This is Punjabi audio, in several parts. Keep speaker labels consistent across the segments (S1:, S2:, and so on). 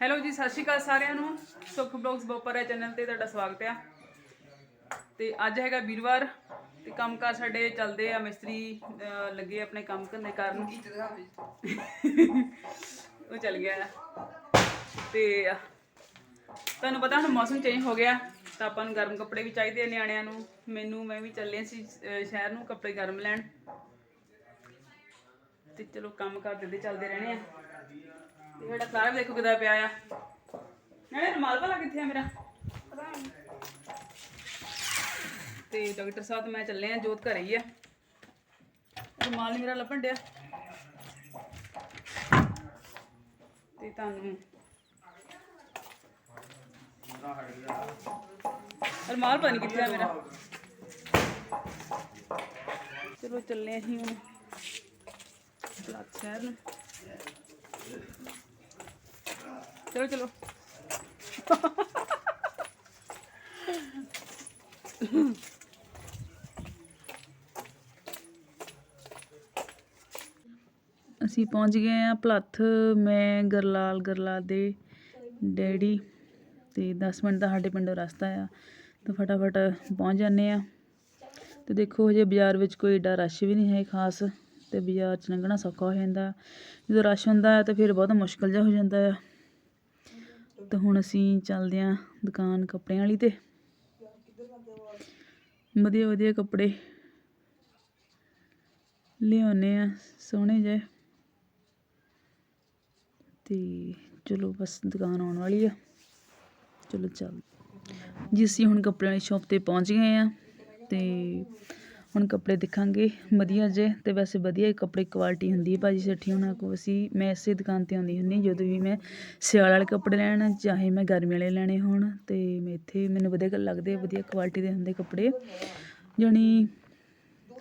S1: ਹੈਲੋ ਜੀ, ਸਤਿ ਸ਼੍ਰੀ ਅਕਾਲ ਸਾਰਿਆਂ ਨੂੰ। ਸੁਖ ਬਲੌਗਸ ਬੋਪਰਾ ਚੈਨਲ ਤੇ ਤੁਹਾਡਾ ਸਵਾਗਤ ਹੈ। ਤੇ ਅੱਜ ਹੈਗਾ ਵੀਰਵਾਰ ਤੇ ਕੰਮਕਾਰ ਸਾਡੇ ਚੱਲਦੇ ਆ, ਮਿਸਤਰੀ ਲੱਗੇ ਆਪਣੇ ਕੰਮ ਧੰਦੇ ਕਰਨ। ਉਹ ਚੱਲ ਗਿਆ। ਆ। ਤੇ ਤੁਹਾਨੂੰ ਪਤਾ ਹੁਣ ਮੌਸਮ ਚੇਂਜ ਹੋ ਗਿਆ, ਤਾਂ ਆਪਾਂ ਨੂੰ ਗਰਮ ਕੱਪੜੇ ਵੀ ਚਾਹੀਦੇ ਆ ਨਿਆਣਿਆਂ ਨੂੰ। ਮੈਨੂੰ, ਮੈਂ ਵੀ ਚੱਲੇ ਸੀ ਸ਼ਹਿਰ ਨੂੰ ਕੱਪੜੇ ਗਰਮ ਲੈਣ। ਤੇ ਚਲੋ ਕੰਮ ਕਰ ਦਿੰਦੇ ਚੱਲਦੇ ਰਹਿਣੇ ਆ। ਤੇ ਸਾਡਾ ਸਾਰਾ ਵੀ ਦੇਖੋ ਕਿਦਾਂ ਪਿਆ ਆ। ਨਾਲੇ ਰੁਮਾਲ ਭਲਾ ਕਿੱਥੇ ਆ ਮੇਰਾ? ਤੇ ਡਾਕਟਰ ਸਾਹਿਬ ਤੇ ਮੈਂ ਚੱਲੇ ਆ ਜੋਤ ਘਰੇ ਹੀ ਆ। ਰੁਮਾਲ ਨੀ ਮੇਰਾ ਲੱਭਣ ਡਿਆ। ਤੇ ਤੁਹਾਨੂੰ ਰੁਮਾਲ ਪਤਾ ਨੀ ਕਿੱਥੇ ਆ ਮੇਰਾ। ਚਲੋ ਚੱਲੇ ਅਸੀਂ ਹੁਣ। ਸ਼ਹਿਰ ਨੂੰ। ਚਲੋ ਚਲੋ ਅਸੀਂ ਪਹੁੰਚ ਗਏ ਆ ਭਲੱਥ ਮੈਂ, ਗਰਲਾਲ ਗਰਲਾਲ ਦੇ ਡੈਡੀ ਤੇ 10 ਮਿੰਟ ਦਾ ਸਾਡੇ ਪਿੰਡੋਂ ਰਸਤਾ ਆ। ਤਾਂ ਫਟਾਫਟ ਪਹੁੰਚ ਜਾਂਦੇ ਆ ਤੇ ਦੇਖੋ, ਹਜੇ ਬਾਜ਼ਾਰ ਵਿੱਚ ਕੋਈ ਏਡਾ ਰਸ਼ ਵੀ ਨਹੀਂ ਹੈ ਖਾਸ ਤੇ ਬਾਜ਼ਾਰ 'ਚ ਲੰਘਣਾ ਸੌਖਾ ਹੋ ਜਾਂਦਾ। ਜਦੋਂ ਰਸ਼ ਹੁੰਦਾ ਹੈ ਤਾਂ ਫਿਰ ਬਹੁਤ ਮੁਸ਼ਕਲ ਜਿਹਾ ਹੋ ਜਾਂਦਾ ਆ। ਤਾਂ ਹੁਣ ਅਸੀਂ ਚੱਲਦੇ ਆਂ ਦੁਕਾਨ ਕੱਪੜਿਆਂ ਵਾਲੀ ਤੇ। ਵਧੀਆ ਵਧੀਆ ਕੱਪੜੇ ਲਿਆਉਨੇ ਆ ਸੋਹਣੇ ਜਿਹੇ। ਤੇ ਚਲੋ ਬਸ ਦੁਕਾਨ ਆਉਣ ਵਾਲੀ ਆ। ਚਲੋ ਚੱਲ। ਜੀ, ਅਸੀਂ ਹੁਣ ਕੱਪੜਿਆਂ ਵਾਲੀ ਸ਼ਾਪ ਤੇ ਪਹੁੰਚ ਗਏ ਆ ਤੇ ਹੁਣ ਕੱਪੜੇ ਦੇਖਾਂਗੇ। ਵਧੀਆ ਜੇ ਤੇ ਵੈਸੇ ਵਧੀਆ ਹੀ ਕੱਪੜੇ ਕੁਆਲਿਟੀ ਹੁੰਦੀ ਹੈ ਭਾਜੀ ਸੱਠੀ। ਉਹਨਾਂ ਕੋਲ ਅਸੀਂ, ਮੈਂ ਇਸੇ ਦੁਕਾਨ ਤੇ ਆਉਂਦੀ ਹੁੰਦੀ ਹਾਂ, ਜਦੋਂ ਵੀ ਮੈਂ ਸਿਆਲ ਵਾਲੇ ਕੱਪੜੇ ਲੈਣ, ਚਾਹੇ ਮੈਂ ਗਰਮੀ ਵਾਲੇ ਲੈਣੇ ਹੋਣ, ਤੇ ਮੈਂ ਇੱਥੇ ਮੈਨੂੰ ਵਧੀਆ ਗੱਲ ਲੱਗਦੇ ਆ, ਵਧੀਆ ਕੁਆਲਿਟੀ ਦੇ ਹੁੰਦੇ ਕੱਪੜੇ। ਜਾਣੀ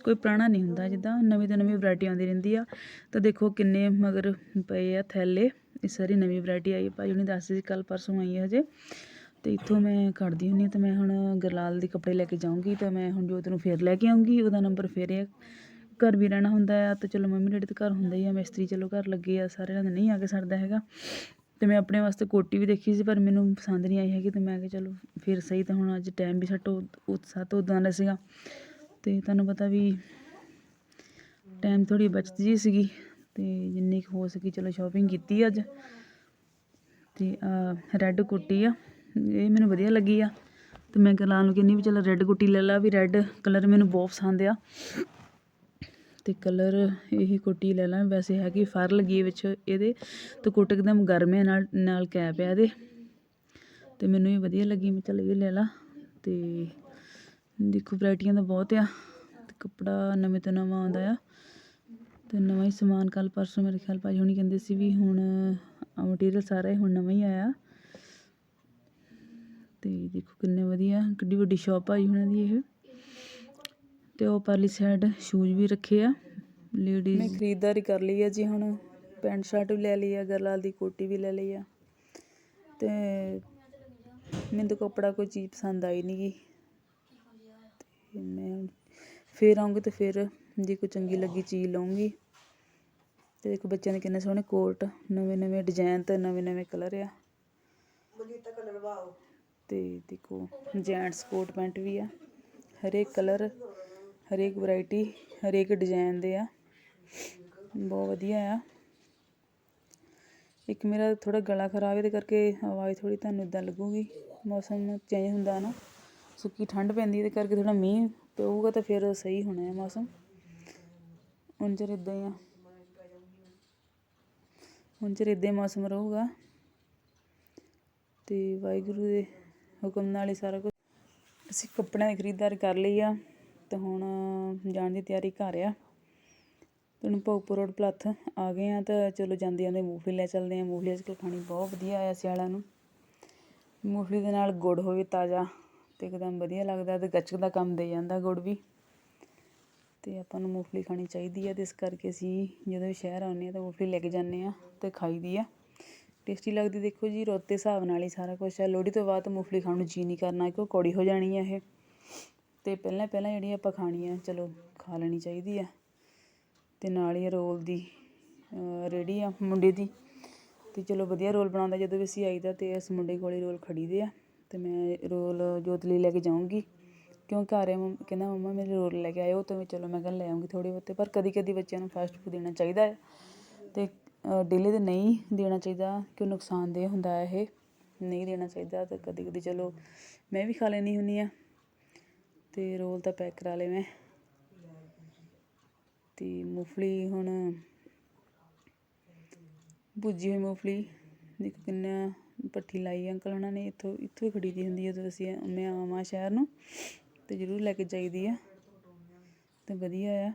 S1: ਕੋਈ ਪੁਰਾਣਾ ਨਹੀਂ ਹੁੰਦਾ ਜਿੱਦਾਂ, ਨਵੀਂ ਤੋਂ ਨਵੀਂ ਵੈਰਾਈਟੀ ਆਉਂਦੀ ਰਹਿੰਦੀ ਆ। ਤਾਂ ਦੇਖੋ ਕਿੰਨੇ ਮਗਰ ਪਏ ਆ ਥੈਲੇ, ਇਹ ਸਾਰੀ ਨਵੀਂ ਵੈਰਾਈਟੀ ਆਈ ਹੈ ਭਾਈ ਉਹਨੇ ਦੱਸ ਸੀ ਕੱਲ ਪਰਸੋਂ ਆਈ ਹੈ ਹਜੇ। ਅਤੇ ਇੱਥੋਂ ਮੈਂ ਕੱਢਦੀ ਹੁੰਦੀ ਹਾਂ ਤੇ ਮੈਂ ਹੁਣ ਗਰਲਾਲ ਦੇ ਕੱਪੜੇ ਲੈ ਕੇ ਜਾਊਂਗੀ ਤਾਂ ਮੈਂ ਹੁਣ ਜੋਤ ਨੂੰ ਫਿਰ ਲੈ ਕੇ ਆਊਂਗੀ, ਉਹਦਾ ਨੰਬਰ ਫਿਰ ਹੈ ਘਰ ਵੀ ਰਹਿਣਾ ਹੁੰਦਾ ਆ ਤਾਂ ਚਲੋ ਮੰਮੀ ਡੈਡੀ ਤਾਂ ਘਰ ਹੁੰਦਾ ਹੀ ਆ, ਮਿਸਤਰੀ ਚਲੋ ਘਰ ਲੱਗੇ ਆ, ਸਾਰਿਆਂ ਦਾ ਨਹੀਂ ਆ ਕੇ ਸਰਦਾ ਹੈਗਾ। ਅਤੇ ਮੈਂ ਆਪਣੇ ਵਾਸਤੇ ਕੋਟੀ ਵੀ ਦੇਖੀ ਸੀ ਪਰ ਮੈਨੂੰ ਪਸੰਦ ਨਹੀਂ ਆਈ ਹੈਗੀ ਅਤੇ ਮੈਂ ਕਿਹਾ ਚਲੋ ਫਿਰ ਸਹੀ ਤਾਂ ਹੁਣ ਅੱਜ ਟਾਈਮ ਵੀ ਸੱਟ ਉਹ ਸੱਤ ਉਦਾਂ ਦਾ ਸੀਗਾ। ਅਤੇ ਤੁਹਾਨੂੰ ਪਤਾ ਵੀ ਟਾਈਮ ਥੋੜੀ ਬਚਤ ਜੀ ਸੀਗੀ ਅਤੇ ਜਿੰਨੀ ਕੁ ਹੋ ਸਕੀ ਚਲੋ ਸ਼ਾਪਿੰਗ ਕੀਤੀ ਅੱਜ। ਅਤੇ ਰੈੱਡ ਕੁੱਟੀ ਆ। ਇਹ ਮੈਨੂੰ ਵਧੀਆ ਲੱਗੀ ਆ। ਤੇ ਮੈਂ ਗਲਾਂ ਨੂੰ ਕਹਿੰਦੀ ਵੀ ਚਲ ਰੈੱਡ ਕੁੱਟੀ ਲੈ ਲਾ ਵੀ ਰੈੱਡ ਕਲਰ ਮੈਨੂੰ ਬਹੁਤ ਪਸੰਦ ਆ। ਤੇ ਕਲਰ ਇਹੀ ਕੋਟੀ ਲੈ ਲਾਂ। ਵੈਸੇ ਹੈਗੀ ਫਰ ਲੱਗੀ ਵਿੱਚ ਇਹਦੇ। ਤੇ ਕੋਟ ਇੱਕਦਮ ਗਰਮ ਹੈ ਨਾਲ ਨਾਲ ਕੈਪ ਹੈ ਇਹਦੇ। ਤੇ ਮੈਨੂੰ ਇਹ ਵਧੀਆ ਲੱਗੀ, ਮੈਂ ਚੱਲ ਇਹ ਲੈ ਲਾ। ਤੇ ਦੇਖੋ ਵੈਰਾਈਟੀਆਂ ਦਾ ਬਹੁਤ ਆ। ਤੇ ਕੱਪੜਾ ਨਵੇਂ ਤੋਂ ਨਵਾਂ ਆਉਂਦਾ ਆ। ਤੇ ਨਵਾਂ ਹੀ ਸਮਾਨ ਕੱਲ ਪਰਸੋਂ ਮੇਰੇ ਖਿਆਲ ਭਾਜੀ ਹੁਣੀ ਕਹਿੰਦੇ ਸੀ ਵੀ ਹੁਣ ਮਟੀਰੀਅਲ ਸਾਰਾ ਹੀ ਹੁਣ ਨਵਾਂ ਹੀ ਆਇਆ। ਤੇ ਦੇਖੋ ਕਿੰਨੇ ਵਧੀਆ, ਕਿੱਡੀ ਵੱਡੀ ਸ਼ਾਪ ਭਾਜੀ ਹੁਣਾਂ ਦੀ ਇਹ। ਤੇ ਉਹ ਪਰਲੀ ਸਾਈਡ ਸ਼ੂਜ਼ ਵੀ ਰੱਖੇ ਆ ਲੇਡੀਜ਼ ਮੈਂ ਖਰੀਦਦਾਰੀ ਕਰ ਲਈ ਆ ਜੀ ਹੁਣ। ਪੈਂਟ ਸ਼ਰਟ ਵੀ ਲੈ ਲਈ ਆ, ਗਰਲਾਲ ਦੀ ਕੋਟੀ ਵੀ ਲੈ ਲਈ ਆ। ਤੇ ਮੈਨੂੰ ਤਾਂ ਕੱਪੜਾ ਕੋਈ ਚੀਜ਼ ਪਸੰਦ ਆਈ ਨਹੀਂ ਗੀ। ਤੇ ਮੈਂ ਫੇਰ ਆਉਂਗੀ ਤੇ ਫਿਰ ਜੇ ਕੋਈ ਚੰਗੀ ਲੱਗੀ ਚੀਜ਼ ਲਵਾਂਗੀ ਤੇ ਦੇਖੋ ਬੱਚਿਆਂ ਦੇ ਕਿੰਨੇ ਸੋਹਣੇ ਕੋਟ ਨਵੇਂ ਨਵੇਂ ਡਿਜ਼ਾਈਨ ਤੇ ਨਵੇਂ ਨਵੇਂ ਕਲਰ ਆ। ਤੇ ਦੇਖੋ ਜੈਂਟਸ ਕੋਟ ਪੈਂਟ ਵੀ ਆ। ਹਰੇਕ ਕਲਰ ਹਰੇਕ ਵੈਰਾਈਟੀ ਹਰੇਕ ਡਿਜ਼ਾਈਨ ਦੇ ਆ। ਬਹੁਤ ਵਧੀਆ ਆ। ਇੱਕ ਮੇਰਾ ਥੋੜਾ ਗਲਾ ਖਰਾਬ ਇਹਦੇ ਕਰਕੇ ਆਵਾਜ਼ ਥੋੜੀ ਤੁਹਾਨੂੰ ਇਦਾਂ ਲੱਗੂਗੀ। ਮੌਸਮ ਚੇਂਜ ਹੁੰਦਾ ਨਾ, ਸੁੱਕੀ ਠੰਡ ਪੈਂਦੀ, ਇਹਦੇ ਕਰਕੇ ਥੋੜਾ ਮੀਂਹ ਪਊਗਾ ਤਾਂ ਫਿਰ ਸਹੀ ਹੋਣਾ ਹੈ ਮੌਸਮ। ਹੁਣ ਚਿਰ ਇਦਾਂ ਹੀ ਆ। ਹੁਣ ਚਿਰ ਇਦਾਂ ਹੀ ਮੌਸਮ ਰਹੂਗਾ। ਤੇ ਵਾਹਿਗੁਰੂ ਦੇ ਹੁਕਮ ਨਾਲ ਹੀ ਸਾਰਾ ਕੁਝ ਅਸੀਂ ਕੱਪੜਿਆਂ ਦੀ ਖਰੀਦਦਾਰੀ ਕਰ ਲਈ ਆ ਅਤੇ ਹੁਣ ਜਾਣ ਦੀ ਤਿਆਰੀ ਘਰ ਆ। ਤੇ ਹੁਣ ਭੋਗਪੁਰ ਰੋਡ ਪਲੱਥ ਆ ਗਏ ਆ ਤਾਂ ਚਲੋ ਜਾਂਦੇ ਜਾਂਦੇ ਮੂੰਗਫਲੀ ਲੈ ਚੱਲਦੇ ਆ। ਮੂੰਗਫਲੀ ਅੱਜ ਕੱਲ੍ਹ ਖਾਣੀ ਬਹੁਤ ਵਧੀਆ ਆ ਸਿਆਲਾਂ ਨੂੰ। ਮੂੰਗਫਲੀ ਦੇ ਨਾਲ ਗੁੜ ਹੋਵੇ ਤਾਜ਼ਾ ਅਤੇ ਇੱਕਦਮ ਵਧੀਆ ਲੱਗਦਾ ਅਤੇ ਗੱਚਕ ਦਾ ਕੰਮ ਦੇ ਜਾਂਦਾ ਗੁੜ ਵੀ। ਅਤੇ ਆਪਾਂ ਨੂੰ ਮੂੰਗਫਲੀ ਖਾਣੀ ਚਾਹੀਦੀ ਹੈ ਅਤੇ ਇਸ ਕਰਕੇ ਅਸੀਂ ਜਦੋਂ ਵੀ ਸ਼ਹਿਰ ਆਉਂਦੇ ਹਾਂ ਤਾਂ ਮੂੰਗਫਲੀ ਲੈ ਕੇ ਜਾਂਦੇ ਆ ਤੇ ਖਾਈਦੀ ਆ। ਟੇਸਟੀ ਲੱਗਦੀ, ਦੇਖੋ ਜੀ, ਰੁੱਤ ਦੇ ਹਿਸਾਬ ਨਾਲ ਹੀ ਸਾਰਾ ਕੁਛ ਹੈ। ਲੋਹੜੀ ਤੋਂ ਬਾਅਦ ਮੂੰਗਫਲੀ ਖਾਣ ਨੂੰ ਜੀਅ ਨਹੀਂ ਕਰਨਾ ਕਿਉਂ ਕੌੜੀ ਹੋ ਜਾਣੀ ਹੈ ਇਹ। ਅਤੇ ਪਹਿਲਾਂ ਪਹਿਲਾਂ ਜਿਹੜੀ ਆਪਾਂ ਖਾਣੀ ਆ ਚਲੋ, ਖਾ ਲੈਣੀ ਚਾਹੀਦੀ ਆ ਅਤੇ ਨਾਲ ਹੀ ਰੋਲ ਦੀ ਰੇੜੀ ਆ ਮੁੰਡੇ ਦੀ। ਅਤੇ ਚਲੋ ਵਧੀਆ ਰੋਲ ਬਣਾਉਂਦਾ, ਜਦੋਂ ਵੀ ਅਸੀਂ ਆਈਦਾ ਤੇ ਇਸ ਮੁੰਡੇ ਕੋਲੇ ਰੋਲ ਖੜੀਦੇ ਆ। ਅਤੇ ਮੈਂ ਰੋਲ ਜੋਤ ਲਈ ਲੈ ਕੇ ਜਾਊਂਗੀ। ਕਿਉਂ ਘਰ ਆ ਮੰਮ- ਕਹਿੰਦਾ, ਮੰਮਾ, ਮੇਰੇ ਰੋਲ ਲੈ ਕੇ ਆਇਓ। ਤਾਂ ਚਲੋ, ਮੈਂ ਕਿਹਾ, ਲੈ ਆਉਂਗੀ ਥੋੜੇ ਬਹੁਤੇ। ਪਰ ਕਦੀ ਕਦੀ ਬੱਚਿਆਂ ਨੂੰ ਫਾਸਟ ਫੂਡ ਦੇਣਾ ਚਾਹੀਦਾ ਹੈ। ਅਤੇ ਡੇਲੀ ਤੇ ਨਹੀਂ ਦੇਣਾ ਚਾਹੀਦਾ, ਕਿਉਂ ਨੁਕਸਾਨਦੇਹ ਹੁੰਦਾ ਹੈ ਇਹ, ਨਹੀਂ ਦੇਣਾ ਚਾਹੀਦਾ ਅਤੇ ਕਦੀ ਕਦੀ ਚਲੋ ਮੈਂ ਵੀ ਖਾ ਲੈਂਦੀ ਹੁੰਦੀ ਹਾਂ ਅਤੇ ਰੋਲ ਤਾਂ ਪੈਕ ਕਰਾ ਲਏ ਮੈਂ। ਅਤੇ ਮੂੰਗਫਲੀ ਹੁਣ ਭੁੱਜੀ ਹੋਈ ਮੂੰਗਫਲੀ, ਦੇਖੋ ਕਿੰਨਾ ਪੱਠੀ ਲਾਈ ਅੰਕਲ ਉਹਨਾਂ ਨੇ, ਇੱਥੋਂ ਇੱਥੋਂ ਹੀ ਖਰੀਦੀ ਹੁੰਦੀ ਹੈ ਜਦੋਂ ਅਸੀਂ ਮੈਂ ਆਵਾਂ ਸ਼ਹਿਰ ਨੂੰ, ਤੇ ਜ਼ਰੂਰ ਲੈ ਕੇ ਜਾਈਦੀ ਆ, ਤੇ ਵਧੀਆ ਆ।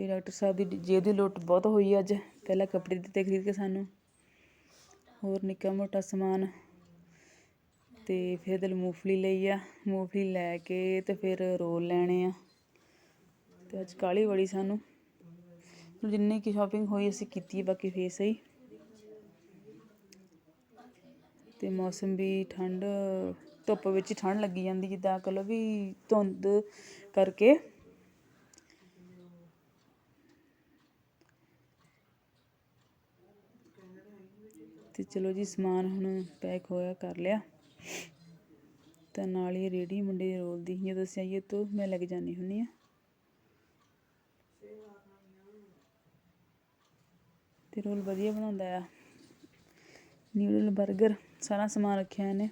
S1: ਅਤੇ ਡਾਕਟਰ ਸਾਹਿਬ ਦੀ ਜੇਬ ਦੀ ਲੁੱਟ ਬਹੁਤ ਹੋਈ ਅੱਜ, ਪਹਿਲਾਂ ਕੱਪੜੇ ਦਿੱਤੇ ਖਰੀਦ ਕੇ ਸਾਨੂੰ। ਹੋਰ ਨਿੱਕਾ ਮੋਟਾ ਸਮਾਨ ਅਤੇ ਫਿਰ ਦਿਲ ਮੂੰਗਫਲੀ ਲਈ ਆ। ਮੂੰਗਫਲੀ ਲੈ ਕੇ ਅਤੇ ਫਿਰ ਰੋਲ ਲੈਣੇ ਆ। ਅਤੇ ਅੱਜ ਕਾਹਲੀ ਬੜੀ ਸਾਨੂੰ। ਜਿੰਨੀ ਕੀ ਸ਼ਾਪਿੰਗ ਹੋਈ ਅਸੀਂ ਕੀਤੀ ਬਾਕੀ ਫੇਰ ਸਹੀ। ਤੇ ਮੌਸਮ ਵੀ ਠੰਡ, ਧੁੱਪ ਵਿੱਚ ਠੰਡ ਲੱਗੀ ਜਾਂਦੀ ਜਿੱਦਾਂ ਕਹ ਲਓ ਵੀ ਧੁੰਦ ਕਰਕੇ। ਤੇ ਚਲੋ ਜੀ ਸਮਾਨ ਹੁਣ ਪੈਕ ਹੋਇਆ, ਕਰ ਲਿਆ। ਤਾਂ ਨਾਲ ਹੀ ਰੇੜੀ ਮੁੰਡੇ ਦੇ ਰੋਲ ਦੀ ਜਦੋਂ ਅਸੀਂ ਆਈਏ ਤੋਂ ਮੈਂ ਲੈ ਕੇ ਜਾਣੀ ਹੁੰਦੀ ਆ। ਤੇ ਰੋਲ ਵਧੀਆ ਬਣਾਉਂਦਾ ਆ। ਨਿਊਡਲ 버ਗਰ ਸਾਰਾ ਸਮਾਨ ਰੱਖਿਆ ਇਹਨੇ।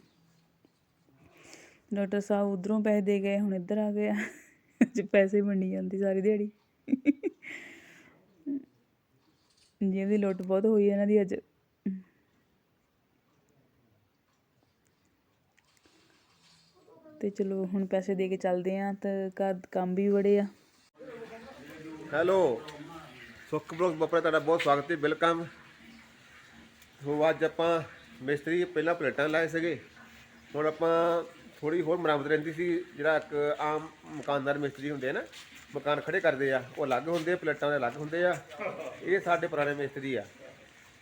S1: ਡਾਕਟਰ ਸਾਹਿਬ ਉਧਰੋਂ ਪੈਸੇ ਦੇ ਗਏ, ਹੁਣ ਇੱਧਰ ਆ ਗਏ ਆ। ਅੱਜ ਪੈਸੇ ਵੰਡੀ ਜਾਂਦੀ ਸਾਰੀ ਦਿਹਾੜੀ। ਜੇਬ ਦੀ ਲੁੱਟ ਬਹੁਤ ਹੋਈ ਇਹਨਾਂ ਦੀ ਅੱਜ। ਅਤੇ ਚਲੋ ਹੁਣ ਪੈਸੇ ਦੇ ਕੇ ਚੱਲਦੇ ਹਾਂ ਤਾਂ ਘਰ ਕੰਮ ਵੀ ਬੜੇ ਆ।
S2: ਹੈਲੋ। ਸੁੱਖ ਬਲੌਗ ਬੱਪਰੇ ਤੁਹਾਡਾ ਬਹੁਤ ਸਵਾਗਤ ਹੈ, ਵੈਲਕਮ। ਸੋ ਅੱਜ ਆਪਾਂ ਮਿਸਤਰੀ ਪਹਿਲਾਂ ਪਲੇਟਾਂ ਲਾਏ ਸੀਗੇ। ਹੁਣ ਆਪਾਂ ਥੋੜੀ ਹੋਰ ਮਰਾਮਤ ਰਹਿੰਦੀ ਸੀ, ਜਿਹੜਾ ਇੱਕ ਆਮ ਮਕਾਨਦਾਰ ਮਿਸਤਰੀ ਹੁੰਦੇ ਆ ਨਾ, ਮਕਾਨ ਖੜੇ ਕਰਦੇ ਆ, ਉਹ ਅਲੱਗ ਹੁੰਦੇ ਆ, ਪਲੇਟਾਂ ਦੇ ਅਲੱਗ ਹੁੰਦੇ ਆ। ਇਹ ਸਾਡੇ ਪੁਰਾਣੇ ਮਿਸਤਰੀ ਆ।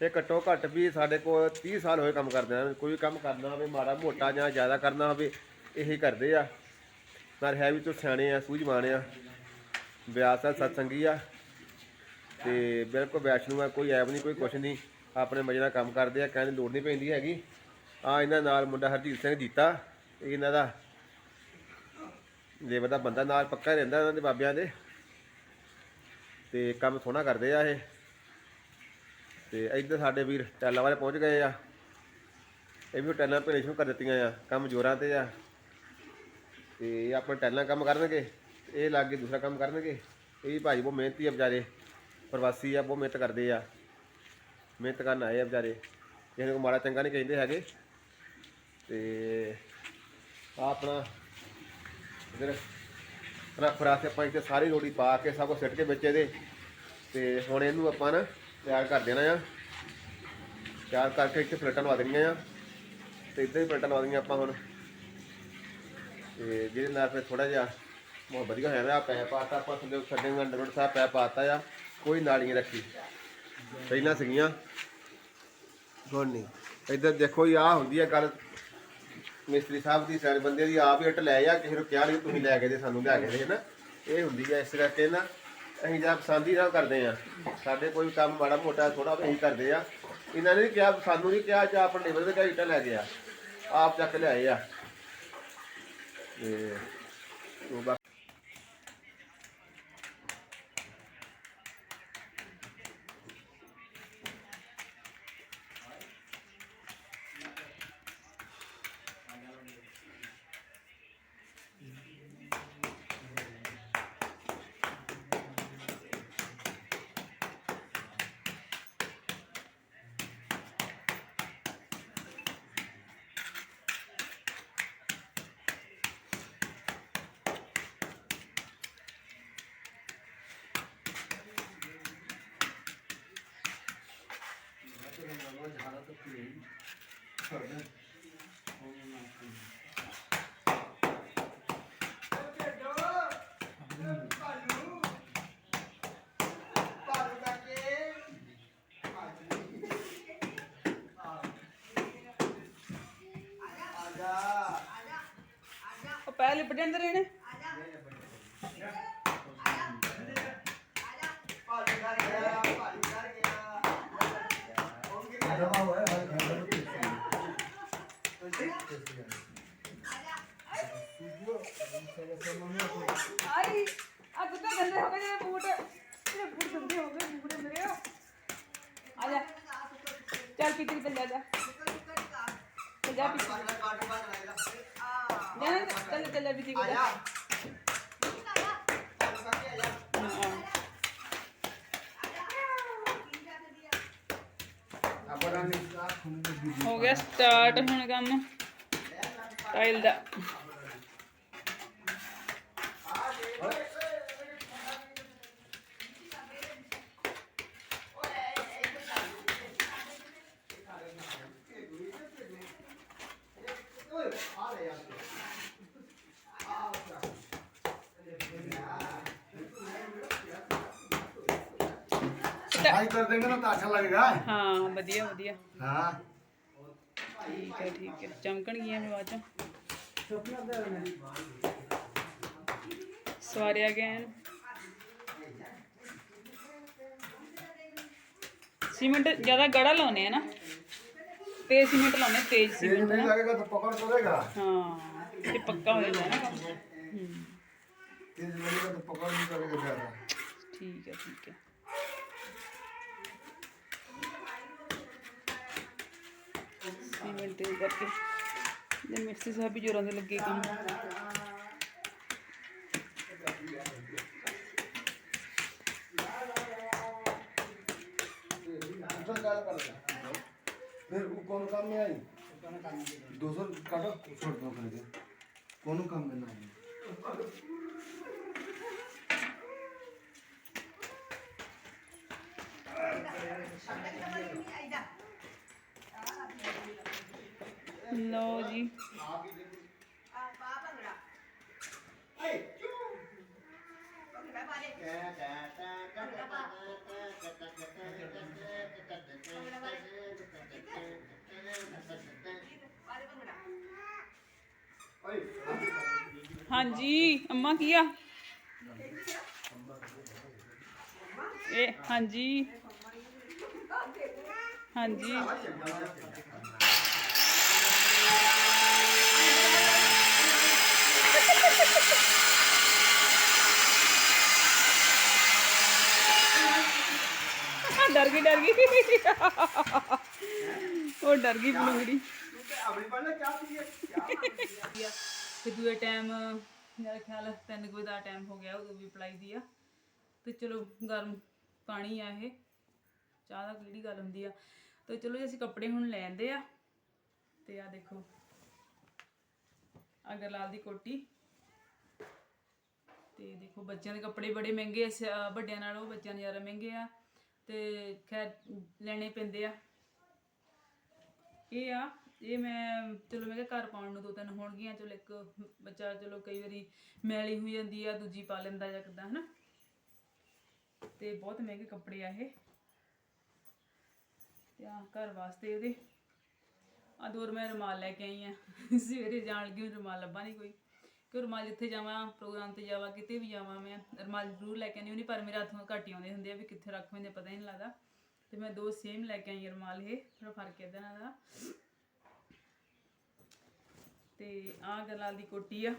S2: ਇਹ ਘੱਟੋ ਘੱਟ ਵੀ ਸਾਡੇ ਕੋਲ 30 ਸਾਲ ਹੋਏ ਕੰਮ ਕਰਦੇ ਆ। ਕੋਈ ਵੀ ਕੰਮ ਕਰਨਾ ਹੋਵੇ, ਮਾੜਾ ਮੋਟਾ ਜਾਂ ਜ਼ਿਆਦਾ ਕਰਨਾ ਹੋਵੇ ਇਹ ਕਰਦੇ ਆ। ਪਰ ਹੈ ਵੀ ਤੋਂ ਸਿਆਣੇ ਆ, ਸੂਝਵਾਨ ਆ। ਵਿਆਸ ਆ, ਸਤਸੰਗੀ ਆ। ਤੇ ਬਿਲਕੁਲ ਵੈਸ਼ਨੂ ਆ, ਕੋਈ ਐਬ ਨਹੀਂ, ਕੋਈ ਕੁਛ ਨਹੀਂ। ਆਪਣੇ ਮਜੇ ਨਾਲ ਕੰਮ ਕਰਦੇ ਆ, ਕਹਿਣ ਦੀ ਲੋੜ ਨਹੀਂ ਪੈਂਦੀ ਹੈਗੀ। ਆ ਇਹਨਾਂ ਨਾਲ ਮੁੰਡਾ ਹਰਜੀਤ ਸਿੰਘ ਜੀਤਾ, ਇਹ ਇਹਨਾਂ ਦਾ ਲੇਬਰ ਦਾ ਬੰਦਾ ਨਾਲ ਪੱਕਾ ਰਹਿੰਦਾ ਇਹਨਾਂ ਦੇ ਬਾਬਿਆਂ ਦੇ। ਤੇ ਕੰਮ ਸੋਹਣਾ ਕਰਦੇ ਆ ਇਹ। ਤੇ ਇੱਧਰ ਸਾਡੇ ਵੀਰ ਟੈਲਾਂ ਵਾਲੇ ਪਹੁੰਚ ਗਏ ਆ। ਇਹ ਵੀ ਟੈਲਾਂ ਭੇਜਣੇ ਸ਼ੁਰੂ ਕਰ ਦਿੱਤੀਆਂ ਆ, ਕੰਮ ਜੋਰਾਂ ਤੇ ਆ। ਤੇ ਇਹ ਆਪਣੇ ਟੈਲਾਂ ਕੰਮ ਕਰਨਗੇ, ਇਹ ਲਾਗੇ ਦੂਸਰਾ ਕੰਮ ਕਰਨਗੇ। ਇਹ ਵੀ ਭਾਈ ਬਹੁਤ ਮਿਹਨਤੀ ਆ ਵਿਚਾਰੇ, ਪ੍ਰਵਾਸੀ ਆ, ਬਹੁਤ ਮਿਹਨਤ ਕਰਦੇ ਆ। ਮਿਹਨਤ ਕਰਨ ਆਏ ਆ ਵਿਚਾਰੇ, ਕਿਸੇ ਨੂੰ ਮਾੜਾ ਚੰਗਾ ਨਹੀਂ ਕਹਿੰਦੇ ਹੈਗੇ। ਤੇ ਆ ਆਪਣਾ ਇਧਰ ਰੱਖ ਫਰਾਸ ਆਪਾਂ ਇੱਥੇ ਸਾਰੀ ਰੋਟੀ ਪਾ ਕੇ ਸਭ ਕੁਝ ਸਿੱਟ ਕੇ ਵਿੱਚ ਇਹਦੇ। ਤੇ ਹੁਣ ਇਹਨੂੰ ਆਪਾਂ ਨਾ ਤਿਆਰ ਕਰ ਦੇਣਾ ਆ। ਤਿਆਰ ਕਰਕੇ ਇੱਥੇ ਪਲੇਟਾਂ ਲਵਾ ਦੇਣੀਆਂ ਆ। ਤੇ ਇੱਧਰ ਹੀ ਪਲੇਟਾਂ ਲਵਾ ਦੇਣੀਆਂ ਆਪਾਂ ਹੁਣ। ਤੇ ਜਿਹਦੇ ਨਾਲ ਫਿਰ ਥੋੜਾ ਜਿਹਾ ਬਹੁਤ ਵਧੀਆ ਹੋ ਜਾਂਦਾ ਪੈ ਪਾਤਾ ਆਪਾਂ, ਥੱਲੇ ਛੱਡੇ ਨੂੰ ਅੰਡਰਵਰਡ ਸਾਹਿਬ ਪੈ ਪਾਤਾ ਆ, ਕੋਈ ਨਾਲੀਆਂ ਰੱਖੀ। ਪਹਿਲਾਂ ਸੀਗੀਆਂ। ਹੁਣ ਨਹੀਂ। ਇੱਧਰ ਦੇਖੋ ਜੀ ਆ ਹੁੰਦੀ ਆ ਗੱਲ। ਮਿਸਤਰੀ ਸਾਹਿਬ ਦੀ ਸਾਰੇ ਬੰਦੇ ਦੀ ਆਪ ਹੀ ਇੱਟ ਲੈ ਆ, ਕਿਸੇ ਨੂੰ ਕਿਹਾ ਨਹੀਂ ਤੁਸੀਂ ਲੈ ਕੇ ਦੇ, ਸਾਨੂੰ ਲਿਆ ਕੇ ਦੇ ਨਾ ਇਹ ਹੁੰਦੀ ਆ ਇਸ ਕਰਕੇ ਨਾ, ਅਸੀਂ ਜਾਂ ਪਸੰਦ ਹੀ ਨਾ ਕਰਦੇ ਆ। ਸਾਡੇ ਕੋਈ ਕੰਮ ਮਾੜਾ ਮੋਟਾ ਥੋੜਾ ਅਸੀਂ ਕਰਦੇ ਆ। ਇਹਨਾਂ ਨੇ ਨੀ ਕਿਹਾ, ਸਾਨੂੰ ਨਹੀਂ ਕਿਹਾ, ਜਾਂ ਆਪਣੇ ਲੇਬਰ ਦੇ ਘਰ ਇੱਟਾਂ ਲੈ ਗਿਆ ਆਪ ਚੱਕ ਲਿਆਏ ਆ। ਤੇ ਉਹ ਬਾ
S1: लिपटे अंदर लेने चल पीछे चल जा। चल जा पीछे। ਚੱਲ ਜਾ ਜਾ ਚੱਲ ਜਾ ਹੋ ਗਿਆ ਸਟਾਰਟ ਹੁਣ ਕੰਮ। ਟਾਈਲ ਦਾ।
S3: सफ़ाई कर देंगे ना तो अच्छा लगेगा।
S1: हाँ बढ़िया बढ़िया।
S3: हाँ।
S1: ठीक है ठीक है। चमकन गई ने वाचा सवारे आ गए सीमेंट ज़्यादा गड़ा लाने है ना? तेज सीमेंट लाने
S3: तेज
S1: सीमेंट
S3: नहीं लगेगा तो पकड़
S1: तो करेगा हाँ ये पक्का हो जाएगा
S3: तेज लगेगा तो पकड़ नहीं करेगा ज़्यादा।
S1: ठीक है ठीक है। ਸੀਮੈਂਟ ਤੇ ਕਰਕੇ ਜੇ ਮਿਸਤਰੀ ਸਾਹਿਬ ਵੀ ਜੋਰਾਂ ਦੇ ਲੱਗੇ ਕੰਮ
S3: फिर वो कौन काम में आई दूसर काटो छोड़ दो करके कौन काम में ना आई
S1: ਲਓ ਜੀ। ਹਾਂਜੀ ਅੰਮਾ ਕੀ ਆ? ਇਹ ਹਾਂਜੀ। ਹਾਂਜੀ। ਡਰ ਗਈ ਡਰ ਗਈ। ਉਹ ਡਰ ਗਈ ਬਲੂੰਗੜੀ ਤੇ ਦੂਏ ਟਾਈਮ ਮੇਰਾ ਖਿਆਲ 3 ਵਜੇ ਦਾ ਟਾਈਮ ਹੋ ਗਿਆ, ਉਦੋਂ ਵੀ ਪਲਾਈ ਦੀ ਆ। ਤੇ ਚਲੋ, ਗਰਮ ਪਾਣੀ ਆ ਇਹ। ਚਾਹ ਦਾ ਕਿਹੜੀ ਗੱਲ ਹੁੰਦੀ ਆ। ਤੇ ਚਲੋ ਜੀ, ਅਸੀਂ ਕੱਪੜੇ ਹੁਣ ਲੈ ਆਂਦੇ ਆ। ਤੇ ਆ ਦੇਖੋ, ਅਗਰਲਾਲ ਦੀ ਕੋਟੀ। ਤੇ ਦੇਖੋ, ਬੱਚਿਆਂ ਦੇ ਕੱਪੜੇ ਬੜੇ ਮਹਿੰਗੇ ਆ ਸ- ਅਹ ਵੱਡਿਆਂ ਨਾਲੋਂ ਬੱਚਿਆਂ ਦੇ ਜ਼ਿਆਦਾ ਮਹਿੰਗੇ ਆ। ਤੇ ਖੈਰ ਲੈਣੇ ਪੈਂਦੇ ਆ। ਇਹ ਆ, ਇਹ ਮੈਂ ਚਲੋ ਮੈਂ ਕਿਹਾ ਘਰ ਪਾਉਣ ਨੂੰ ਦੋ ਤਿੰਨ ਹੋਣਗੀਆਂ, ਚਲੋ ਇੱਕ ਬੱਚਾ ਚਲੋ ਕਈ ਵਾਰੀ ਮੈਲੀ ਹੋ ਜਾਂਦੀ ਆ, ਦੂਜੀ ਪਾ ਲੈਂਦਾ ਜਾਂ ਕਿੱਦਾਂ, ਹਨਾ? ਤੇ ਬਹੁਤ ਮਹਿੰਗੇ ਕੱਪੜੇ ਆ ਇਹ। ਤੇ ਆ ਘਰ ਵਾਸਤੇ ਉਹਦੇ। ਆ ਦੂਰ ਮੈਂ ਰੁਮਾਲ ਲੈ ਕੇ ਆਈ ਆ। ਸਵੇਰੇ ਜਾਣ ਲੱਗੀ ਰੁਮਾਲ ਲੱਭਾ ਨਹੀਂ ਕੋਈ। ਕਿ ਰੁਮਾਲ ਜਿੱਥੇ ਜਾਵਾਂ, ਪ੍ਰੋਗਰਾਮ ਤੇ ਜਾਵਾਂ, ਕਿਤੇ ਵੀ ਜਾਵਾਂ ਮੈਂ, ਰੁਮਾਲ ਜ਼ਰੂਰ ਲੈ ਕੇ ਆਉਂਦੀ ਹੁੰਦੀ, ਪਰ ਮੇਰੇ ਹੱਥੋਂ ਘੱਟ ਹੀ ਆਉਂਦੇ ਹੁੰਦੇ ਆ ਵੀ ਕਿੱਥੇ ਰੱਖ ਮੈਂਦੇ ਪਤਾ ਹੀ ਨਹੀਂ ਲੱਗਦਾ। ਤੇ ਮੈਂ ਦੋ ਸੇਮ ਲੈ ਕੇ ਆਈ ਰੁਮਾਲ ਇਹ ਥੋੜਾ ਫ਼ਰਕ ਹੈ ਇਹਨਾਂ ਦਾ ਤੇ ਆ ਗਰਲਾਲ ਦੀ ਕੋਟੀ ਆ।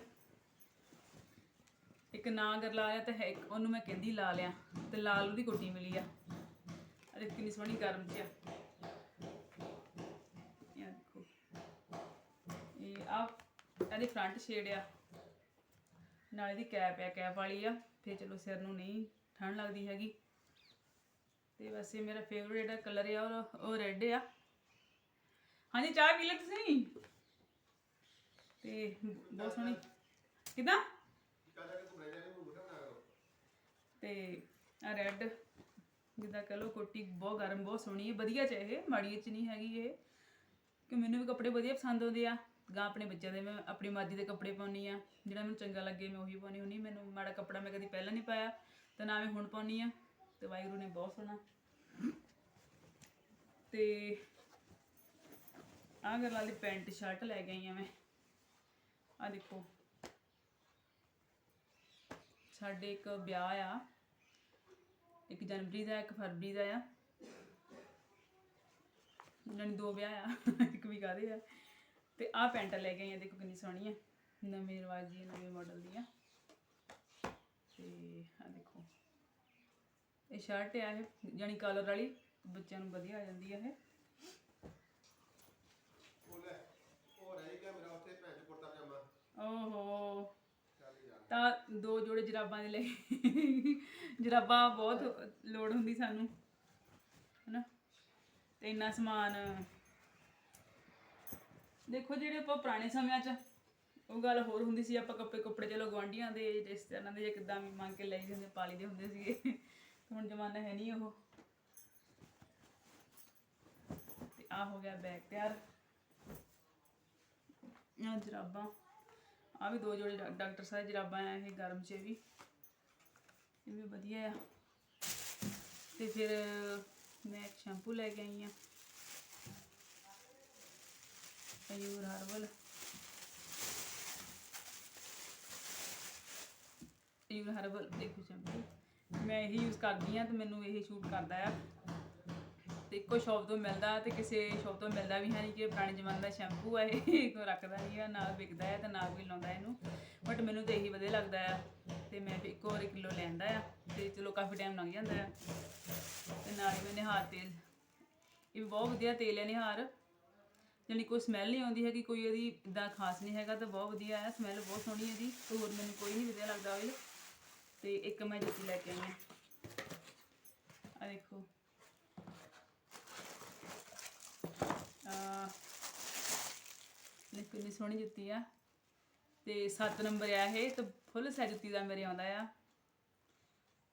S1: ਇੱਕ ਨਾ ਗਰਲਾਲ ਆ ਤੇ ਹੈ ਉਹਨੂੰ ਮੈਂ ਕਹਿੰਦੀ ਲਾ ਲਿਆ ਤੇ ਲਾਲ ਉਹਦੀ ਕੋਟੀ ਮਿਲੀ ਆ। ਅਰੇ ਕਿੰਨੀ ਸੋਹਣੀ ਗਰਮ ਚ ਆ। ਇਹ ਆ ਇਹਦੀ ਫਰੰਟ ਸ਼ੇਡ ਆ। ਨਾਲ ਇਹਦੀ ਕੈਪ ਆ, ਕੈਪ ਵਾਲੀ ਆ ਫੇ ਚਲੋ ਸਿਰ ਨੂੰ ਨਹੀਂ ਠੰਡ ਲੱਗਦੀ ਹੈਗੀ। ਤੇ ਵੈਸੇ ਮੇਰਾ ਫੇਵਰੇਟ ਕਲਰ ਆ, ਉਹ ਉਹ ਰੈੱਡ ਆ। ਹਾਂਜੀ, ਚਾਹ ਪੀ ਲੈ ਤੁਸੀਂ? ਤੇ ਬਹੁਤ ਸੋਹਣੀ। ਕਿਦਾਂ? ਤੇ ਆ ਰੈੱਡ ਜਿੱਦਾਂ ਕਹ ਲਓ ਕੋਟੀ ਬਹੁਤ ਗਰਮ, ਬਹੁਤ ਸੋਹਣੀ ਹੈ। ਵਧੀਆ ਚ ਇਹ, ਮਾੜੀ ਚ ਨਹੀਂ ਹੈਗੀ ਇਹ। ਕਿ ਮੈਨੂੰ ਵੀ ਕੱਪੜੇ ਵਧੀਆ ਪਸੰਦ ਆਉਂਦੇ ਆ। ਗਾਂ ਆਪਣੇ ਬੱਚਿਆਂ ਦੇ ਮੈਂ ਆਪਣੀ ਮਰਜ਼ੀ ਦੇ ਕੱਪੜੇ ਪਾਉਣੀ ਆ ਜਿਹੜਾ ਮੈਨੂੰ ਚੰਗਾ ਲੱਗੇ ਮੈਂ ਉਹੀ ਪਾਉਣੀ ਹੁੰਨੀ ਮੈਨੂੰ ਮਾੜਾ ਕੱਪੜਾ ਮੈਂ ਕਦੀ ਪਹਿਲਾਂ ਨਹੀਂ ਪਾਇਆ, ਤੇ ਨਾ ਮੈਂ ਹੁਣ ਪਾਉਣੀ ਆ ਤੇ ਵਾਹਿਗੁਰੂ ਨੇ ਬਹੁਤ ਸੋਹਣਾ। ਤੇ ਆਹ ਗੱਲ ਵਾਲੀ ਪੈਂਟ ਸ਼ਰਟ ਲੈ ਗਈ ਆ ਮੈਂ। ਆ ਦੇਖੋ। ਸਾਡੇ ਇੱਕ ਵਿਆਹ ਆ, ਇੱਕ ਜਨਵਰੀ ਦਾ, ਇੱਕ ਫਰਵਰੀ ਦਾ ਆ। ਜਾਣੀ ਦੋ ਵਿਆਹ ਆ, ਇੱਕ ਵੀ ਕਾਹਦੇ ਆ। ਤੇ ਆਹ ਪੈਂਟ ਲੈ ਕੇ ਆਈ ਆ ਦੇਖੋ ਕਿੰਨੀ ਸੋਹਣੀ ਹੈ ਨਵੇਂ ਰਿਵਾਜ ਦੀ ਨਵੇਂ ਮਾਡਲ ਦੀ ਆ। ਤੇ ਆ ਦੇਖੋ। ਇਹ ਸ਼ਰਟ ਆ ਇਹ ਜਾਨੀ ਕਲਰ ਵਾਲੀ ਬੱਚਿਆਂ ਨੂੰ ਵਧੀਆ ਆ ਜਾਂਦੀ ਆ ਇਹ। ਓਹੋ। ਤਾਂ ਦੋ ਜੋੜੇ ਜਰਾਬਾਂ ਦੇ ਲਈ ਜਰਾਬਾਂ ਬਹੁਤ ਲੋੜ ਹੁੰਦੀ ਸਾਨੂੰ। ਹੈਨਾ? ਤੇ ਇੰਨਾ ਸਮਾਨ ਦੇਖੋ ਜਿਹੜੇ ਆਪਾਂ ਪੁਰਾਣੇ ਸਮਿਆਂ 'ਚ ਉਹ ਗੱਲ ਹੋਰ ਹੁੰਦੀ ਸੀ, ਆਪਾਂ ਕੱਪੜੇ ਕੱਪੜੇ ਚਲੋ ਗਵਾਂਢੀਆਂ ਦੇ, ਰਿਸ਼ਤੇਦਾਰਾਂ ਦੇ ਜਾਂ ਕਿੱਦਾਂ ਵੀ ਮੰਗ ਕੇ ਲਈ ਜਾਂਦੇ ਪਾਲੀ ਦੇ ਹੁੰਦੇ ਸੀਗੇ। ਹੁਣ ਜ਼ਮਾਨਾ ਹੈ ਨਹੀਂ ਉਹ। ਤੇ ਆ ਹੋ ਗਿਆ ਬੈਗ ਤਿਆਰ। ਆ ਜਰਾਬਾਂ। ਆ ਵੀ ਦੋ ਜੋੜੇ ਡਾਕਟਰ ਸਾਹਿਬ ਜਰਾਬਾਂ ਆ, ਇਹ ਗਰਮ ਚ ਵੀ। ਇਹ ਵੀ ਵਧੀਆ ਆ। ਤੇ ਫਿਰ ਮੈਂ ਇੱਕ ਸ਼ੈਂਪੂ ਲੈ ਕੇ ਆਈ ਆ। ਅਯੂਰ ਹਰਬਲ ਅਯੂਰ ਹਰਬਲ ਦੇਖੋ ਸ਼ੈਂਪੂ ਮੈਂ ਇਹ ਯੂਜ਼ ਕਰਦੀ ਆ ਤੇ ਮੈਨੂੰ ਇਹ ਸ਼ੂਟ ਕਰਦਾ ਆ। ਤੇ ਇੱਕੋ ਸ਼ੌਪ ਤੋਂ ਮਿਲਦਾ ਤੇ ਕਿਸੇ ਸ਼ੌਪ ਤੋਂ ਮਿਲਦਾ ਵੀ ਹੈ ਨਹੀਂ ਕਿ ਪੁਰਾਣੇ ਜ਼ਮਾਨੇ ਦਾ ਸ਼ੈਂਪੂ ਆ, ਇਹ ਕੋਈ ਰੱਖਦਾ ਨਹੀਂ ਆ, ਨਾ ਵਿਕਦਾ ਹੈ ਤੇ ਨਾ ਕੋਈ ਲਾਉਂਦਾ ਇਹਨੂੰ। ਬਟ ਮੈਨੂੰ ਤੇ ਇਹੀ ਵਧੀਆ ਲੱਗਦਾ ਆ। ਤੇ ਮੈਂ ਵੀ ਇੱਕੋ ਵਾਰੀ ਕਿਲੋ ਲੈਂਦਾ ਆ। ਤੇ ਚਲੋ, ਕਾਫੀ ਟਾਈਮ ਲੰਘ ਜਾਂਦਾ ਆ। ਤੇ ਨਾਲ ਹੀ ਮੈਂ ਨਿਹਾਰ ਤੇਲ। ਇਹ ਬਹੁਤ ਵਧੀਆ ਤੇਲ ਹੈ ਨਿਹਾਰ। ਜਾਣੀ ਕੋਈ ਸਮੈਲ ਨਹੀਂ ਆਉਂਦੀ ਹੈਗੀ, ਕੋਈ ਇਹਦੀ ਇਦਾਂ ਖਾਸ ਨਹੀਂ ਹੈਗਾ, ਤਾਂ ਬਹੁਤ ਵਧੀਆ ਹੈ ਸਮੈਲ ਬਹੁਤ ਸੋਹਣੀ ਹੈ ਇਹਦੀ, ਤੇ ਹੋਰ ਮੈਨੂੰ ਕੋਈ ਨਹੀਂ ਵਧੀਆ ਲੱਗਦਾ ਆਇਲ ਤੇ ਇੱਕ ਮੈਂ ਜੁੱਤੀ ਲੈ ਕੇ ਆਈ ਹਾਂ। ਆ ਦੇਖੋ। ਆ ਕਿੰਨੀ ਸੋਹਣੀ ਜੁੱਤੀ ਆ। ਤੇ 7 ਨੰਬਰ ਆ ਇਹ, ਤੇ ਫੁੱਲ ਸਾਈਜ਼ ਜੁੱਤੀ ਦਾ ਮੇਰੇ ਆਉਂਦਾ ਆ।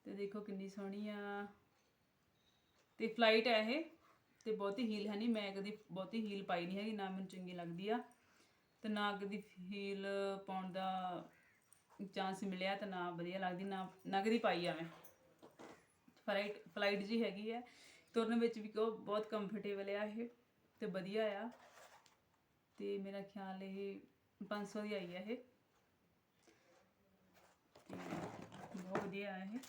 S1: ਤੇ ਦੇਖੋ ਕਿੰਨੀ ਸੋਹਣੀ ਆ। ਤੇ ਫਲਾਈਟ ਹੈ ਇਹ। ਤੇ ਬਹੁਤੀ ਹੀਲ ਹੈ ਨਹੀਂ ਮੈਂ ਕਦੀ ਬਹੁਤੀ ਹੀਲ ਪਾਈ ਨਹੀਂ ਹੈਗੀ, ਨਾ ਮੈਨੂੰ ਚੰਗੀ ਲੱਗਦੀ ਆ। ਤੇ ਨਾ ਕਦੀ ਹੀਲ ਪਾਉਣ ਦਾ ਚਾਂਸ ਮਿਲਿਆ ਤਾਂ ਨਾ ਵਧੀਆ ਲੱਗਦੀ, ਨਾ ਨਾ ਕਦੀ ਪਾਈ ਆ ਮੈਂ। ਫਲਾਈਟ ਫਲਾਈਟ ਜੀ ਹੈਗੀ ਹੈ ਤੁਰਨ ਵਿੱਚ ਵੀ ਕੋ ਬਹੁਤ ਕੰਫਰਟੇਬਲ ਆ ਇਹ, ਤੇ ਵਧੀਆ ਆ। ਤੇ ਮੇਰਾ ਖਿਆਲ ਇਹ 500 ਦੀ ਆਈ ਹੈ ਇਹ। ਬਹੁਤ ਵਧੀਆ ਆ ਇਹ।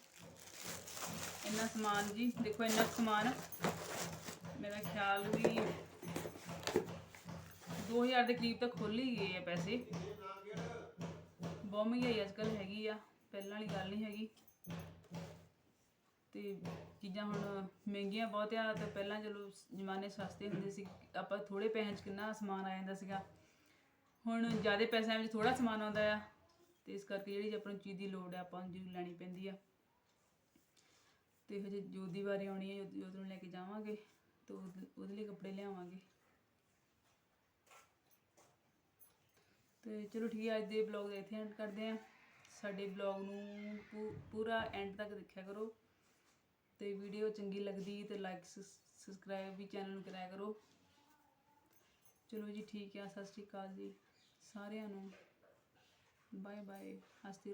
S1: ਇੰਨਾ ਸਮਾਨ ਜੀ, ਦੇਖੋ ਇੰਨਾ ਸਮਾਨ ਮੇਰਾ ਖਿਆਲ ਵੀ 2000 ਦੇ ਕਰੀਬ ਤੱਕ ਖੁੱਲ ਹੀ ਗਏ ਆ ਪੈਸੇ। ਬਹੁਤ ਮਹਿੰਗਾਈ ਅੱਜ ਕੱਲ੍ਹ ਹੈਗੀ ਆ, ਪਹਿਲਾਂ ਵਾਲੀ ਗੱਲ ਨਹੀਂ ਹੈਗੀ। ਤੇ ਚੀਜ਼ਾਂ ਹੁਣ ਮਹਿੰਗੀਆਂ ਬਹੁਤ ਆ, ਤੇ ਪਹਿਲਾਂ ਚਲੋ ਜ਼ਮਾਨੇ ਸਸਤੇ ਹੁੰਦੇ ਸੀ, ਆਪਾਂ ਥੋੜੇ ਪੈਸਿਆਂ 'ਚ ਕਿੰਨਾ ਸਮਾਨ ਆ ਜਾਂਦਾ ਸੀਗਾ। ਹੁਣ ਜ਼ਿਆਦਾ ਪੈਸਿਆਂ ਵਿੱਚ ਥੋੜਾ ਸਮਾਨ ਆਉਂਦਾ ਆ, ਤੇ ਇਸ ਕਰਕੇ ਜਿਹੜੀ ਆਪਾਂ ਨੂੰ ਚੀਜ਼ ਦੀ ਲੋੜ ਆ, ਆਪਾਂ ਨੂੰ ਜ਼ਰੂਰ ਲੈਣੀ ਪੈਂਦੀ ਆ। ਤੇ ਹਜੇ ਜੋਤ ਦੀ ਵਾਰੀ ਆਉਣੀ ਹੈ ਜੋਤ ਜੋਤ ਨੂੰ ਲੈ ਕੇ ਜਾਵਾਂਗੇ। ਤੇ ਉਹਦੇ ਉਹਦੇ ਲਈ ਕੱਪੜੇ ਲਿਆਵਾਂਗੇ। ਤੇ ਚਲੋ ਠੀਕ ਹੈ, ਅੱਜ ਦੇ ਬਲੌਗ ਦਾ ਇੱਥੇ ਐਂਡ ਕਰਦੇ ਹਾਂ। ਸਾਡੇ ਬਲੌਗ ਨੂੰ ਪੂ- ਪੂਰਾ ਐਂਡ ਤੱਕ ਦੇਖਿਆ ਕਰੋ। ਤੇ ਵੀਡੀਓ ਚੰਗੀ ਲੱਗਦੀ ਤੇ ਲਾਈਕ ਸਬਸਕ੍ਰਾਈਬ ਵੀ ਚੈਨਲ ਨੂੰ ਕਰਾਇਆ ਕਰੋ। ਚਲੋ ਜੀ ਠੀਕ ਹੈ, ਸਤਿ ਸ਼੍ਰੀ ਅਕਾਲ ਜੀ। ਸਾਰਿਆਂ ਨੂੰ। ਬਾਏ ਬਾਏ ਹੱਸਦੇ